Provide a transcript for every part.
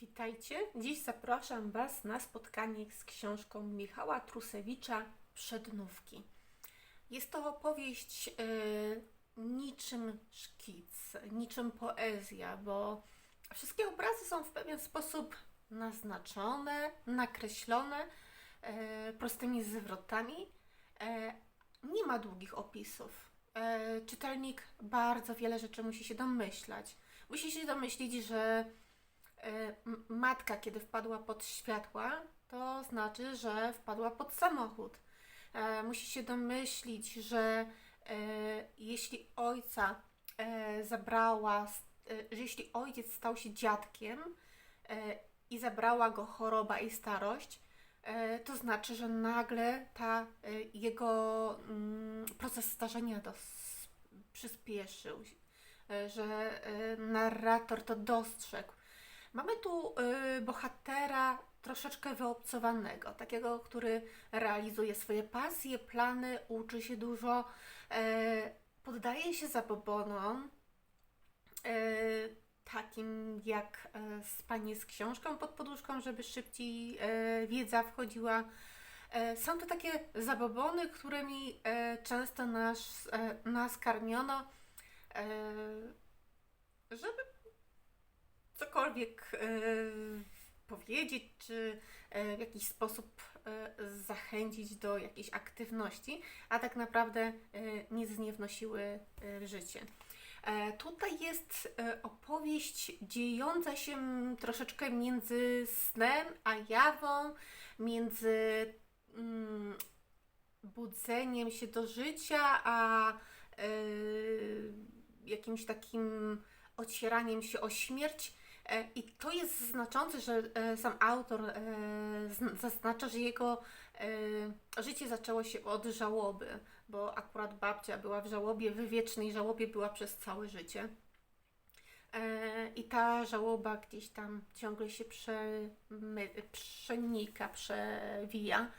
Witajcie. Dziś zapraszam Was na spotkanie z książką Michała Trusewicza Przednówki. Jest to opowieść y, niczym szkic, niczym poezja, bo wszystkie obrazy są w pewien sposób naznaczone, nakreślone y, prostymi zwrotami. Y, nie ma długich opisów. Czytelnik bardzo wiele rzeczy musi się domyślać. Musi się domyślić, że matka, kiedy wpadła pod światła, to znaczy, że wpadła pod samochód. E, Musi się domyślić, że e, jeśli ojca e, zabrała, e, że jeśli ojciec stał się dziadkiem e, i zabrała go choroba i starość, e, to znaczy, że nagle ta, e, jego mm, proces starzenia przyspieszył, e, że e, narrator to dostrzegł. Mamy tu y, bohatera troszeczkę wyobcowanego, takiego, który realizuje swoje pasje, plany, uczy się dużo, e, poddaje się zabobonom, e, takim jak e, spanie z książką pod poduszką, żeby szybciej e, wiedza wchodziła. E, są to takie zabobony, którymi e, często nas, e, nas karmiono, e, żeby cokolwiek e, powiedzieć, czy e, w jakiś sposób e, zachęcić do jakiejś aktywności, a tak naprawdę nic nie wnosiły w życie. Tutaj jest opowieść dziejąca się troszeczkę między snem a jawą, między mm, budzeniem się do życia, a jakimś takim ocieraniem się o śmierć. E, I to jest znaczące, że e, sam autor e, zn- zaznacza, że jego życie zaczęło się od żałoby, bo akurat babcia była w żałobie, w wiecznej żałobie była przez całe życie. I ta żałoba gdzieś tam ciągle się przenika, przewija.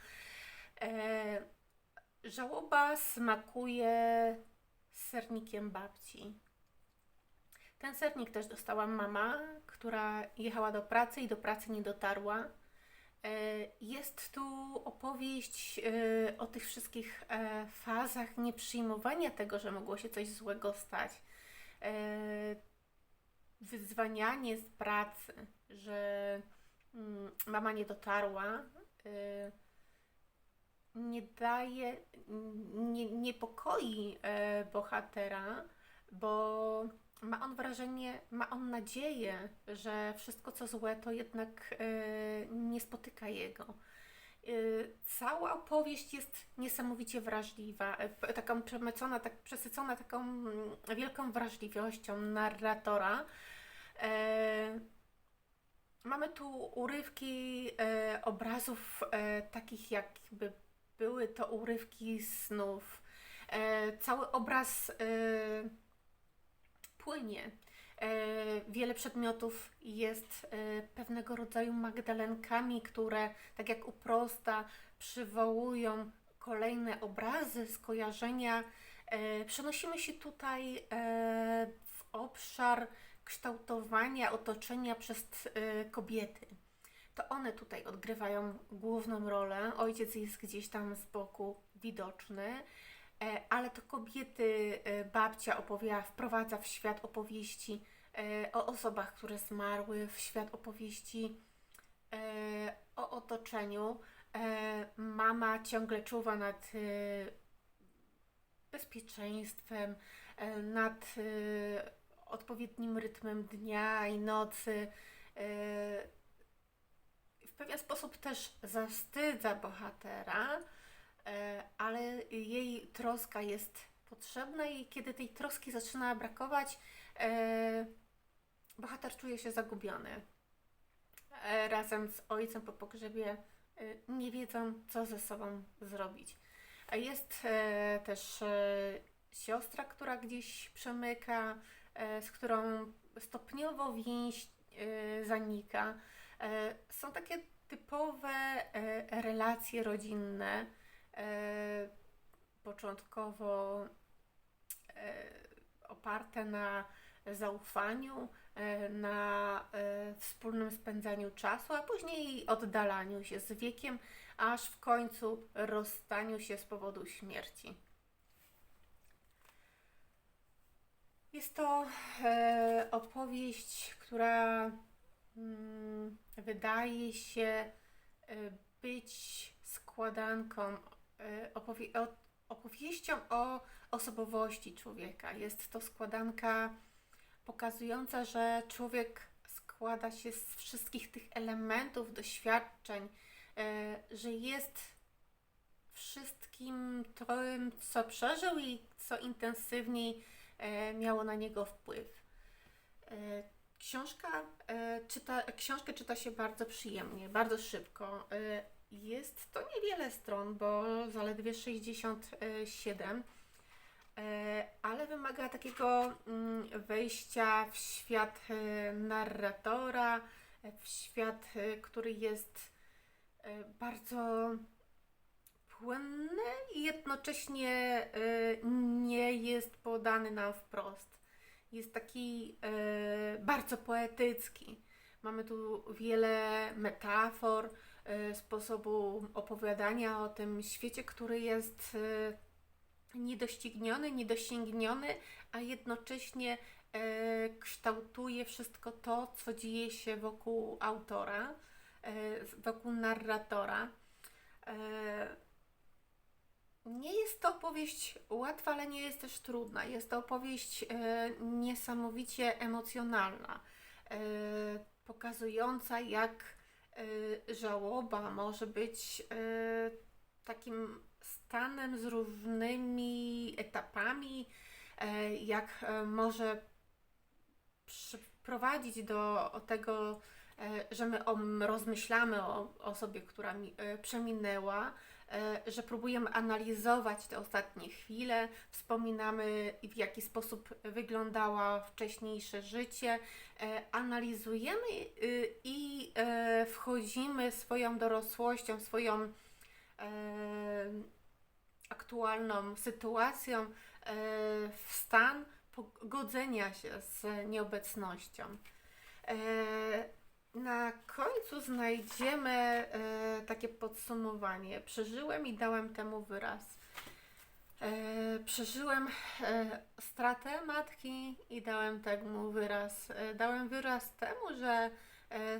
Żałoba smakuje sernikiem babci. Ten sernik też dostała mama, która jechała do pracy i do pracy nie dotarła. E, Jest tu opowieść e, o tych wszystkich e, fazach nieprzyjmowania tego, że mogło się coś złego stać. Wyzwanianie z pracy, że mm, mama nie dotarła, nie daje, nie, niepokoi bohatera, bo ma on wrażenie, ma on nadzieję, że wszystko co złe to jednak e, nie spotyka jego. E, cała opowieść jest niesamowicie wrażliwa, e, taką przemycona, tak przesycona taką mm, wielką wrażliwością narratora. Mamy tu urywki obrazów takich jakby były to urywki snów. Cały obraz płynie. E, wiele przedmiotów jest e, pewnego rodzaju magdalenkami, które, tak jak u Prosta, przywołują kolejne obrazy, skojarzenia. E, Przenosimy się tutaj w obszar kształtowania otoczenia przez kobiety. To one tutaj odgrywają główną rolę. Ojciec jest gdzieś tam z boku widoczny. E, ale to kobiety e, babcia opowiada, wprowadza w świat opowieści e, o osobach, które zmarły, w świat opowieści o otoczeniu. Mama ciągle czuwa nad bezpieczeństwem, nad odpowiednim rytmem dnia i nocy. W pewien sposób też zawstydza bohatera, ale jej troska jest potrzebna i kiedy tej troski zaczyna brakować, e, bohater czuje się zagubiony. E, Razem z ojcem po pogrzebie e, nie wiedzą, co ze sobą zrobić. Jest e, też e, siostra, która gdzieś przemyka, e, z którą stopniowo więź e, zanika. E, Są takie typowe e, relacje rodzinne, e, początkowo e, oparte na zaufaniu, e, na e, wspólnym spędzaniu czasu, a później oddalaniu się z wiekiem, aż w końcu rozstaniu się z powodu śmierci. Jest to e, opowieść, która mm, wydaje się e, być składanką, e, opowie- o, opowieścią o osobowości człowieka. Jest to składanka pokazująca, że człowiek składa się z wszystkich tych elementów, doświadczeń, e, że jest wszystkim tym, co przeżył i co intensywniej e, miało na niego wpływ. E, Książka, e, czyta, książkę czyta się bardzo przyjemnie, bardzo szybko. Jest to niewiele stron, bo zaledwie 67, e, ale wymaga takiego mm, wejścia w świat e, narratora, w świat, e, który jest bardzo płynny i jednocześnie nie jest podany nam wprost. Jest taki bardzo poetycki. Mamy tu wiele metafor, sposobu opowiadania o tym świecie, który jest e, niedościgniony, niedosięgniony, a jednocześnie e, kształtuje wszystko to, co dzieje się wokół autora, wokół narratora. Nie jest to opowieść łatwa, ale nie jest też trudna. Jest to opowieść niesamowicie emocjonalna, pokazująca, jak żałoba może być e, takim stanem z różnymi etapami, e, jak e, może przyprowadzić do tego, e, że my rozmyślamy o osobie, która mi, przeminęła, że próbujemy analizować te ostatnie chwile, wspominamy w jaki sposób wyglądała wcześniejsze życie, e, analizujemy y, i e, wchodzimy swoją dorosłością, swoją e, aktualną sytuacją e, w stan pogodzenia się z nieobecnością. E, na końcu znajdziemy e, takie podsumowanie. Przeżyłem i dałem temu wyraz. E, przeżyłem e, stratę matki i dałem temu wyraz. Dałem wyraz temu, że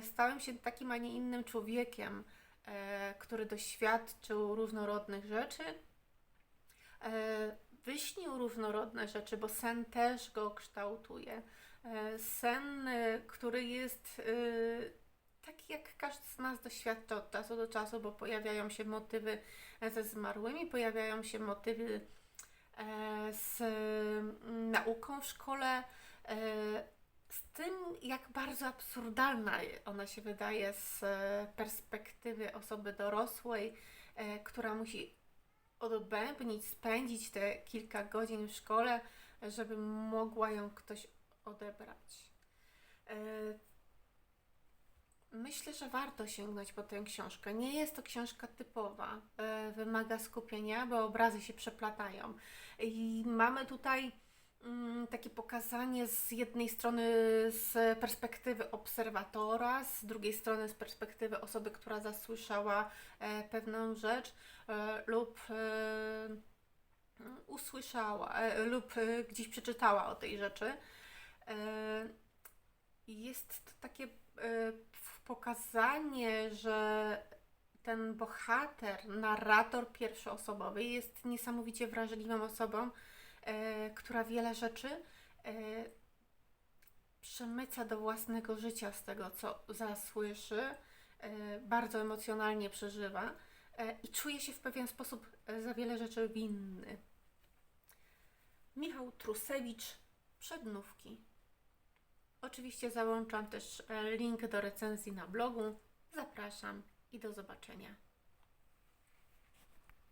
stałem się takim, a nie innym człowiekiem, który doświadczył różnorodnych rzeczy. Wyśnił różnorodne rzeczy, bo sen też go kształtuje. Sen, który jest e, taki, jak każdy z nas doświadcza od czasu do czasu, bo pojawiają się motywy ze zmarłymi, pojawiają się motywy e, z mm, nauką w szkole, e, z tym, jak bardzo absurdalna ona się wydaje z e, perspektywy osoby dorosłej, e, która musi odbębnić, spędzić te kilka godzin w szkole, żeby mogła ją ktoś odebrać. Myślę, że warto sięgnąć po tę książkę. Nie jest to książka typowa, e, wymaga skupienia, bo obrazy się przeplatają. I mamy tutaj mm, takie pokazanie z jednej strony z perspektywy obserwatora, z drugiej strony z perspektywy osoby, która zasłyszała e, pewną rzecz e, lub usłyszała lub gdzieś przeczytała o tej rzeczy. Jest to takie pokazanie, że ten bohater, narrator pierwszoosobowy jest niesamowicie wrażliwą osobą, e, która wiele rzeczy e, przemyca do własnego życia z tego, co zasłyszy, e, bardzo emocjonalnie przeżywa e, i czuje się w pewien sposób e, za wiele rzeczy winny. Michał Trusewicz, Przednówki. Oczywiście załączam też e, link do recenzji na blogu. Zapraszam i do zobaczenia.